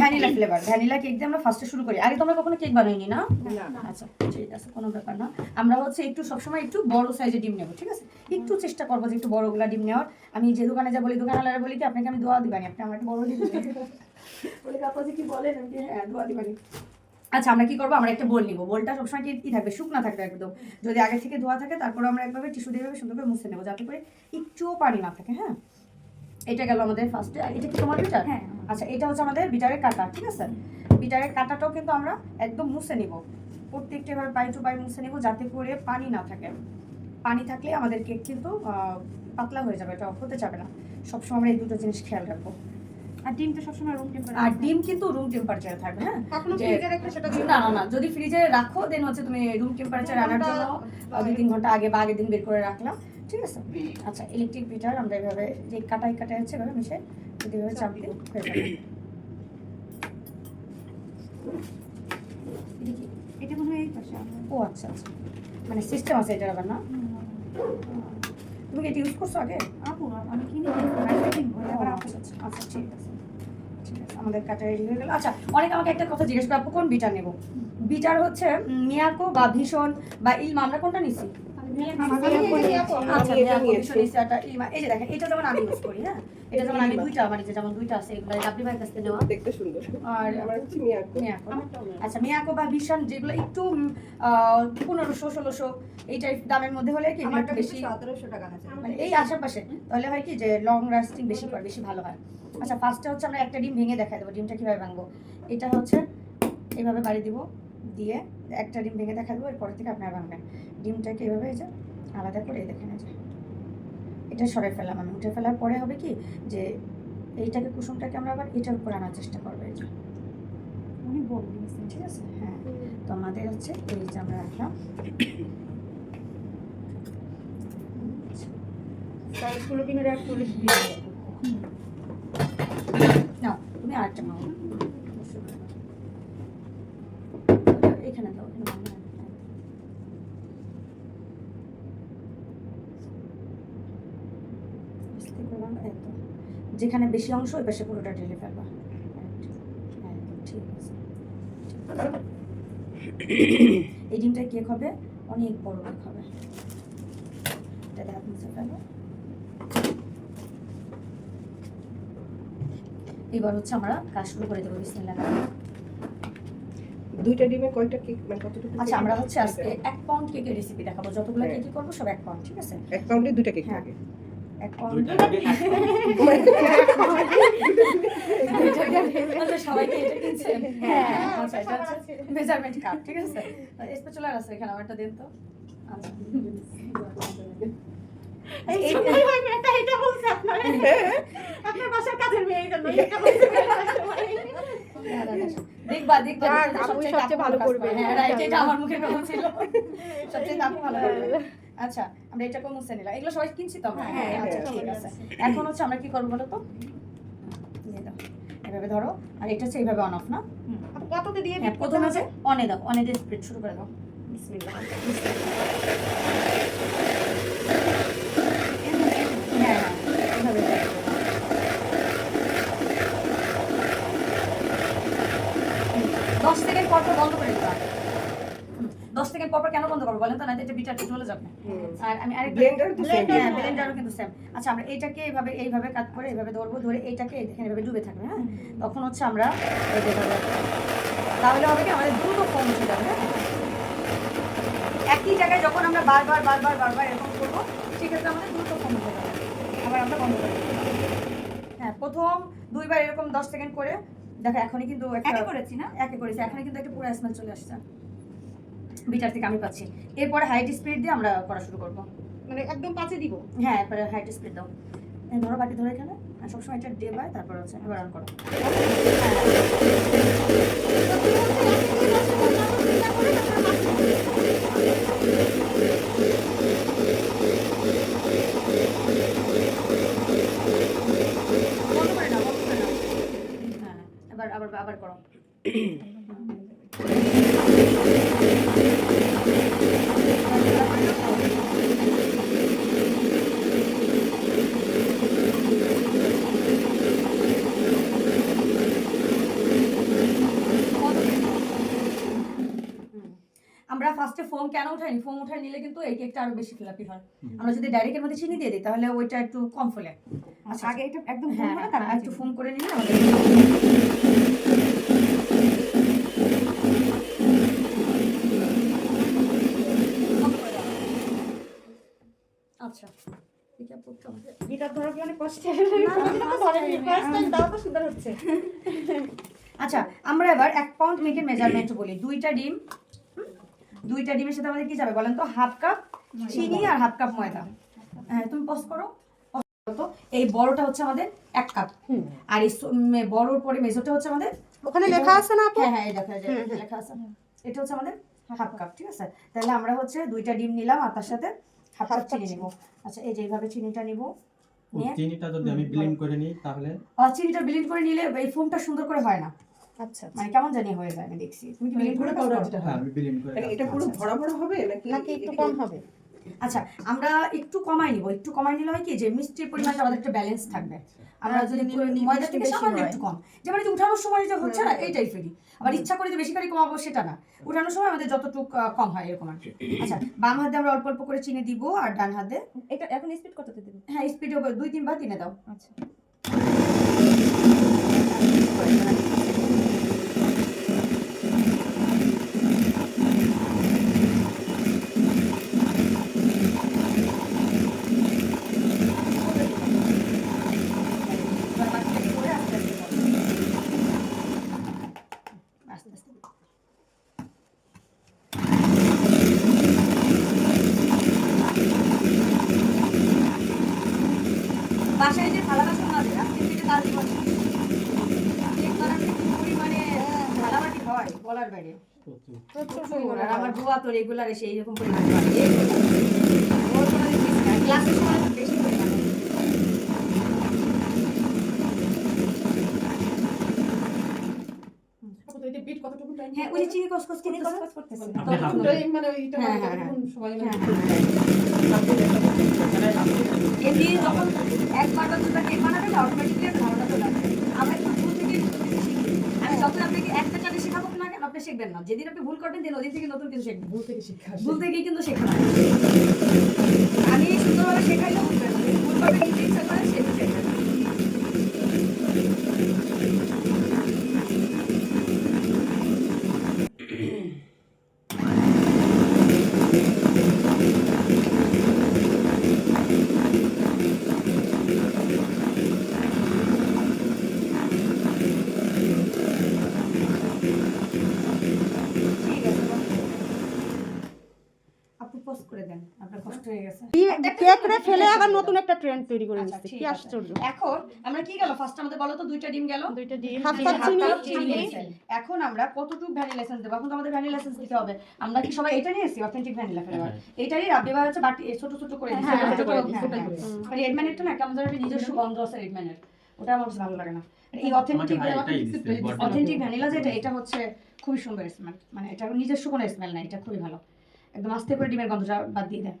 Vanilla flavour vanilla cake দিয়ে আমরা ফার্স্টে শুরু করি। আগে তোমরা কখনো কেক বানাইনি না? না। আচ্ছা ঠিক আছে কোনো ব্যাপার না। আমরা হচ্ছে একটু সবসময় একটু বড় সাইজের ডিম নেব ঠিক আছে? একটু চেষ্টা করব যে একটু বড়গুলা ডিম নেওয়ার। আমি যে দোকানে যা বলি দোকানওয়ালারা বলি কি আপনাকে আমি দোয়া দিবানি আপনি আমার বড় ডিম। বলি কাপা যে কি বলেন আমি হ্যাঁ দোয়া দিবানি। আচ্ছা আমরা কি করব? আমরা একটা বোল নিবো। বোলটা সবসময় কি থাকবে শুকনা থাকবে একদম। যদি আগে থেকে ধোয়া থাকে তারপরে আমরা একভাবে টিস্যু দিয়ে সুন্দর করে মুছে নেব যাতে করে একটুও পানি না থাকে হ্যাঁ? এটা গেল আমাদের ফার্স্টে এটা কি তোমার হ্যাঁ। আচ্ছা এটা হচ্ছে আমাদের বিটারের কাটা ঠিক আছে? বিটারের কাটাটাও কিন্তু আমরা একদম মুছে নিব। প্রত্যেকটা এবার পাই টু পাই মুছে নিব যাতে করে পানি না থাকে। পানি থাকলে আমাদের কেক কিন্তু পাতলা হয়ে যাবে এটা হতে যাবে না। সবসময় আমরা এই দুটো জিনিস খেয়াল রাখব। আর ডিম তো সবসময় রুম টেম্পারেচার আর ডিম কিন্তু রুম টেম্পারেচারে থাকবে হ্যাঁ? কখনো ফ্রিজে রাখলে সেটা না না না যদি ফ্রিজে রাখো দেন হচ্ছে তুমি রুম টেম্পারেচার আনার জন্য দুই তিন ঘণ্টা আগে বা আগের দিন বের করে রাখলাম। ঠিক আছে? আচ্ছা ইলেকট্রিক বিটার আমরা এভাবে যে কাটাই কাটাই হচ্ছে এভাবে মিশে যদি এভাবে চাপ দিই হয়ে যাবে। এটা মনে হয় ও আচ্ছা আচ্ছা। মানে সিস্টেম আছে এটার আবার না? তুমি এটা ইউজ করছ আগে? আপু আমি কিনি আচ্ছা আচ্ছা আচ্ছা ঠিক আছে। ঠিক আছে আমাদের কাটা রেডি হয়ে গেল। আচ্ছা অনেক আমাকে একটা কথা জিজ্ঞেস করে আপু কোন বিটার নেব? বিটার হচ্ছে মিয়াকো বা ভীষণ বা ইলমা আমরা কোনটা নিছি? আচ্ছা মিয়াকো ভীষণ নিছি একটা ইলমা এই যে দেখেন এটা যেমন আমি ইউজ করি হ্যাঁ? এটা যেমন আমি দুইটা আমার যে যেমন দুইটা আছে এগুলো আপনি ভাইয়ের কাছ নেওয়া। দেখতে সুন্দর। আর আমার হচ্ছে মিয়াকো। মিয়াকো। আচ্ছা মিয়াকো বা ভীষণ যেগুলো একটু পনেরোশো ষোলোশো এই টাইপ দামের মধ্যে হলে কি একটু বেশি সতেরোশো টাকা মানে এই আশেপাশে তাহলে হয় কি যে লং লাস্টিং বেশি করে বেশি ভালো হয়। আচ্ছা ফার্স্টে হচ্ছে আমরা একটা ডিম ভেঙে দেখাই দেবো ডিমটা কীভাবে ভাঙবো? এটা হচ্ছে এইভাবে বাড়ি দিব। দিয়ে একটা ডিম ভেঙে দেখা দেবো এরপর থেকে আপনারা ভাঙবেন ডিমটাকে এভাবে এই যে আলাদা করে এই দেখেন এই যে এটা সরাই ফেলাম আমি। উঠে ফেলার পরে হবে কি যে এইটাকে কুসুমটাকে আমরা আবার এটার উপর আনার চেষ্টা করব এই যে। বড় নিয়েছেন ঠিক আছে? হ্যাঁ। তো আমাদের হচ্ছে এই যে আমরা রাখলাম। সাইজগুলো কিনে। নাও তুমি আরেকটা নাও। এখানে দাও, এখানে। যেখানে বেশি অংশ, ওই পাশে পুরোটা ঢেলে ফেলবা। এই ডিমটা কেক হবে অনেক বড় কেক হবে এটা হাত মুছে এবার হচ্ছে আমরা কাজ শুরু করে দেবো। বিসমিল্লাহ। দুইটা ডিমে কয়টা কেক মানে কতটুকু আচ্ছা আমরা হচ্ছে আজকে এক পাউন্ড কেকের রেসিপি দেখাবো। যতগুলো হ্যাঁ। কেকই করব সব এক পাউন্ড ঠিক আছে? এক পাউন্ডে দুইটা কেক হ্যাঁ। থাকে। এক পাউন্ড আচ্ছা, সবাইকে এটা কিনছে? হ্যাঁ আচ্ছা এটা হচ্ছে মেজারমেন্ট কাপ ঠিক আছে? স্পেচুলার আছে এখানে আমারটা দিন তো। আচ্ছা। দেখবা দেখবা যাক, দেখবা, আপু সবচেয়ে সবচেয়ে ভালো করবে। হ্যাঁ রাইট এটা আমার মুখে কথা ছিল। সবচেয়ে আপু ভালো করবে। আচ্ছা আমরা এটাকে মুছে নিলাম এগুলো সবাই কিনছি তো আমরা? হ্যাঁ, আচ্ছা হ্যাঁ, ঠিক আছে। এখন হচ্ছে আমরা কি করব বলো তো? এভাবে ধরো। আর এটা হচ্ছে এইভাবে অন অফ না? কততে দিয়ে হ্যাঁ প্রথমে করতে অনে দাও। অনে দিয়ে স্প্রেড শুরু করে দাও। বিসমিল্লাহ হ্যাঁ হ্যাঁ এভাবে দাও। হুম, দশ সেকেন্ড পর পর বন্ধ করে দিবা হুম, দশ সেকেন্ড পর পর কেন বন্ধ করব বলেন তো? না এটা বিটারটা চলে যাবে। আর আমি আরেকটা ব্লেন্ডার তো সেম ব্লেন্ডার হ্যাঁ ব্লেন্ডারও কিন্তু সেম আচ্ছা আমরা এইটাকে এইভাবে এইভাবে কাট করে এইভাবে ধরবো ধরে এইটাকে দেখেন এভাবে ডুবে থাকবে হ্যাঁ? তখন হচ্ছে আমরা তাহলে হবে কি আমাদের দ্রুত ফোন উঠে যাবে হ্যাঁ? একই জায়গায় যখন আমরা বারবার বারবার বারবার এরকম করব সেক্ষেত্রে আমাদের দ্রুত ফোন উঠে যাবে। আবার আমরা বন্ধ করে হ্যাঁ প্রথম দুইবার এরকম দশ সেকেন্ড করে দেখো এখনই কিন্তু একটা একে করেছি না? একে করেছি। এখানে কিন্তু একটা পুরো স্মেল চলে আসছে। বিটার থেকে আমি পাচ্ছি। এরপরে হাইট স্পিড দিয়ে আমরা করা শুরু করব। মানে একদম পাঁচে দিব? হ্যাঁ এরপরে হাইট স্পিড দাও। ধরো বাকি ধরো এখানে। আর সবসময় এটা ডেবায় তারপর হচ্ছে এবার অন করো। বন্ধ আবার আবার আবার করো। আমরা ফার্স্টে ফোম কেন উঠাইনি? ফোম উঠাই নিলে কিন্তু এই কেকটা আরও বেশি ফিলাপি হয়। আমরা যদি ডাইরেক্টের মধ্যে চিনি দিয়ে দিই তাহলে ওইটা একটু কম ফোলে। আচ্ছা, আচ্ছা।, আচ্ছা, আচ্ছা। আগে এটা একদম হ্যাঁ, হ্যাঁ, হ্যাঁ একটু ফোম করে নিলে আমাদের আচ্ছা। এটা পড়তে হবে। গিটার ধরা কি অনেক কষ্টের না, না, ধরেনি না, ফার্স্ট টাইম না। দাও তো সুন্দর হচ্ছে। আচ্ছা আমরা এবার এক পাউন্ড মিল্কের মেজারমেন্ট বলি। দুইটা ডিম হুম? দুইটা ডিমের সাথে আমাদের কি যাবে বলেন তো? হাফ কাপ চিনি আর হাফ কাপ ময়দা। হ্যাঁ তুমি পজ করো। এই বড়টা হচ্ছে আমাদের এক কাপ। আর এই বড়র পরে মেজোটা হচ্ছে আমাদের ওখানে লেখা আছে না হ্যাঁ হ্যাঁ এই লেখা আছে। এটা হচ্ছে আমাদের হাফ কাপ। ঠিক আছে? তাহলে আমরা হচ্ছে দুইটা ডিম নিলাম আর তার সাথে হাফ কাপ চিনি নিব। আচ্ছা এই যে এইভাবে চিনিটা নিব। চিনিটা যদি আমি ব্লেন্ড করে নিই তাহলে? চিনিটা ব্লিন্ড করে নিলে এই ফোমটা সুন্দর করে হয় না। আচ্ছা মানে কেমন জানি হয়ে যায় আমি দেখছি। তুমি কি ব্লিন্ড করে পাউডার হ্যাঁ। আমি ব্লেন্ড করে মানে এটা পুরো ভরা ভরা হবে নাকি নাকি একটু কম হবে? আচ্ছা আমরা একটু কমাই নিব। একটু কমাই নিলে হয় কি যে মিষ্টির পরিমাণটা আমাদের একটা ব্যালেন্স থাকবে। আমরা যদি ময়দা থেকে সামান্য একটু কম। যেমন এই যে উঠানোর সময় যে হচ্ছে না এই টাইপেরই আবার ইচ্ছা করে যে বেশি করে কমাবো সেটা না। উঠানোর সময় আমাদের যতটুকু কম হয় এরকম আর কি। আচ্ছা বাম হাতে আমরা অল্প অল্প করে চিনি দিব আর ডান হাতে। এটা এখন স্পিড কততে দেব? হ্যাঁ স্পিডে দুই তিনবার তিনে দাও। আচ্ছা এবার বাকিটাকে করে আস্তে আস্তে দাও। আস্তে আস্তে দাও। বাসায় যে থালা বাসন মাঝে আজকে থেকে কাজ করছি কেক বানাতে কি পরিমাণে থালাবাটি হয় বলার বাইরে প্রচুর। আর আমার বুয়া তো রেগুলার এসে এইরকম পরিমাণে। ক্লাসের সময় বেশি পরিমাণে। বিট হ্যাঁ ওই চিনি কসকস চিনি। কসকস করতেছে। আপনি হাফ কতটুকু টাইম মানে ওইটা হ্যাঁ, মানে হ্যাঁ, হ্যাঁ। কতক্ষণ সময় হ্যাঁ, লাগে এখানে আপনি- এমনি যখন একবার বা দুবার কেক বানাবে না অটোমেটিকলি একটা ধারণা চলে আসবে আমরা একটু ভুল থেকে একটু কিছু শিখি আমি যখন আপনাকে একটা চাটে শেখাবো না কেন আপনি শিখবেন না যেদিন আপনি ভুল করবেন দিন ওদিন থেকে নতুন কিছু শিখবেন ভুল থেকে শিক্ষা ভুল থেকে কিন্তু শেখা। আমি সুন্দরভাবে শেখাইলে বুঝবেন না। যদি ভুল করবেন ইচ্ছা সে শিখবেন না। ঠিক আছে আপনি পোস্ট করে দেন হয়ে গেছে। কেক ফেলে আবার নতুন একটা ট্রেন্ড তৈরি করে আচ্ছা, দিচ্ছে কি আশ্চর্য। এখন আমরা কি গেল? ফার্স্ট আমাদের বলো তো দুইটা ডিম গেল? দুইটা ডিম হাফ কাপ চিনি cup চিনি। চিনি। নিয়েছি। এখন আমরা কতটুকু ভ্যানিলা এসেন্স দেবো? এখন তো আমাদের ভ্যানিলা এসেন্স দিতে হবে। আমরা কি সবাই এটা নিয়ে অথেন্টিক ভ্যানিলা ফ্লেভার এটাই রাব্বি হচ্ছে বাটি ছোট ছোট করে দিচ্ছে। হ্যাঁ, ছোট ছোট হ্যাঁ। হ্যাঁ। রেড না? নিজস্ব গন্ধ আছে রেড ওটা আমার ভালো লাগে না। এই অথেন্টিক ভ্যানিলা যেটা এটা হচ্ছে খুবই সুন্দর স্মেল মানে এটা নিজস্ব কোনো স্মেল নাই এটা খুবই ভালো। একদম আস্তে করে ডিমের গন্ধটা বাদ দিয়ে দেয়।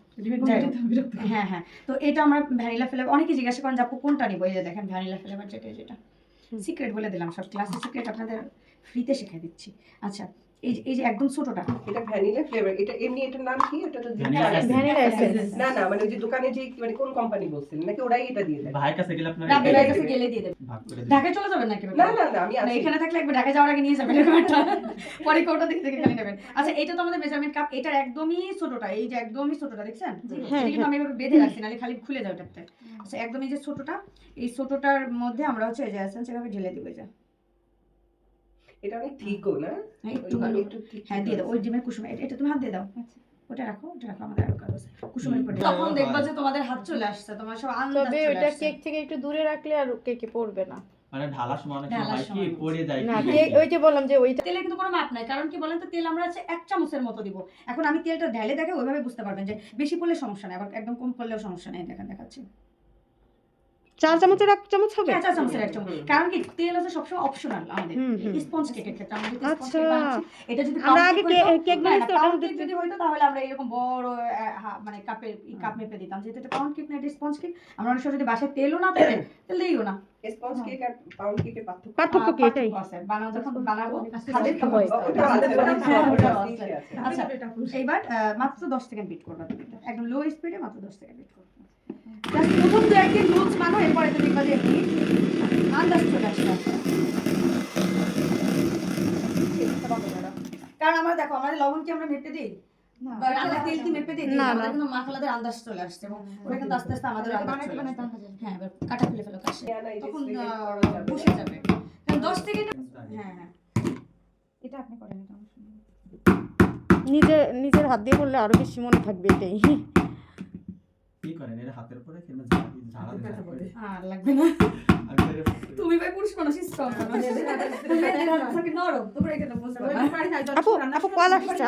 হ্যাঁ হ্যাঁ। তো এটা আমরা ভ্যানিলা ফ্লেভার অনেকে জিজ্ঞাসা করেন যে আপু কোনটা নিবো? এই যে দেখেন ভ্যানিলা ফ্লেভার যেটা যেটা। সিক্রেট বলে দিলাম সব ক্লাসে সিক্রেট আপনাদের ফ্রিতে শিখে দিচ্ছি। আচ্ছা এই যে এই যে একদম ছোটটা। এটা ভ্যানিলা ফ্লেভার এটা এমনি এটার নাম কি? এটা তো ভ্যানিলা এসেন্স না না মানে ওই যে দোকানে যে মানে কোন কোম্পানি বলছিলেন? নাকি ওরাই এটা দিয়ে দেয়? ভাইয়ের কাছে গেলে আপনার ভাইয়ের কাছে গেলে দিয়ে দেবে ঢাকায় চলে যাবেন নাকি না না না আমি আছি। এখানে থাকলে একবার ঢাকা যাওয়ার আগে নিয়ে যাবেন একটা পরে কোটা থেকে খালি নেবেন। আচ্ছা এটা তো আমাদের মেজারমেন্ট কাপ এটার একদমই ছোটটা এই যে একদমই ছোটটা দেখছেন? হ্যাঁ, এটা কিন্তু আমি এভাবে বেঁধে রাখছি নাহলে খালি খুলে যাবে ওটাতে আচ্ছা একদম এই যে ছোটটা এই ছোটটার মধ্যে আমরা হচ্ছে এই যে এসেন্স এভাবে ঢেলে দিব যে। এটা অনেক ঠিকও না? হ্যাঁ, একটু ভালো। একটু হ্যাঁ দিয়ে দাও ওই ডিমের কুসুমে এটা- তুমি হাত দিয়ে দাও। ওটা রাখো ওটা রাখো আমাদের আরও কাগজ। কুসুমের তখন দেখবা যে তোমাদের হাত চলে আসছে তোমার সব আন্দাজ তবে আসছে। কেক থেকে একটু দূরে রাখলে আর কেকে পড়বে না। মানে ঢালার সময় অনেক সময় কি? পড়ে যায় না ওই যে বললাম যে ওইটা তেলে কিন্তু কোনো মাপ নাই কারণ কি বলেন তো তেল আমরা হচ্ছে এক চামচের মতো দিব। এখন আমি তেলটা ঢেলে দেখে ওইভাবে বুঝতে পারবেন যে বেশি পড়লে সমস্যা নেই আবার একদম কম পড়লেও সমস্যা নেই দেখেন দেখাচ্ছি। চার চামচের এক চামচ হবে হ্যাঁ, চার চামচের এক চামচ কারণ কি তেল হচ্ছে সবসময় অপশনাল আমাদের। স্পঞ্জ কেকের ক্ষেত্রে আমরা যদি আচ্ছা। এটা যদি আমরা আগে কেক pound মধ্যে cake যদি হইতো তাহলে আমরা এরকম বড় মানে কাপে কাপ মেপে দিতাম যেহেতু এটা পাউন্ড কেক না এটা স্পঞ্জ কেক আমরা অনেক সময় যদি বাসায় তেলও না থাকে তেল দিইও না স্পঞ্জ কেক আর পাউন্ড কেকের পার্থক্য পার্থক্য কি এটাই আছে। যখন বানাবো খাদের তো হয়। হয়। ওটা আছে, ওটা আছে, হ্যাঁ, ওটা আছে, আছে। আছে। আচ্ছা। এইবার মাত্র দশ সেকেন্ড বিট করবা তুমি একদম লো স্পিডে মাত্র দশ সেকেন্ড বিট করবা প্রথম দু একদিন রুলস মানো এরপরে তো দেখবা যে এমনি আন্দাজ চলে আসবে কারণ আমরা দেখো আমাদের লবণ কি আমরা মেপে দিই? তেল কি মেপে দিই? দিই না, না, না। আমাদের কিন্তু মাখলাদের আন্দাজ চলে আসছে এবং ওটা কিন্তু আস্তে আস্তে আমাদের আন্দাজ চলে হ্যাঁ এবার কাটা ফেলে ফেলো কাছে পেয়ানা এই যে তখন spray আহ, করা যাবে। বসে যাবে দশ থেকে হ্যাঁ হ্যাঁ। এটা আপনি করেন এটা নিজে নিজের হাত দিয়ে করলে আরও বেশি মনে থাকবে এটাই। কি করেন এটা হাতের উপরে কিংবা ঝাড়া। আর লাগবে না। তুমি ভাই পুরুষ মানুষ স্ট্রং তুমি এদের হাত থাকে নরম তোমরা এখানে বুঝবে না আপু আপু কল আসছে।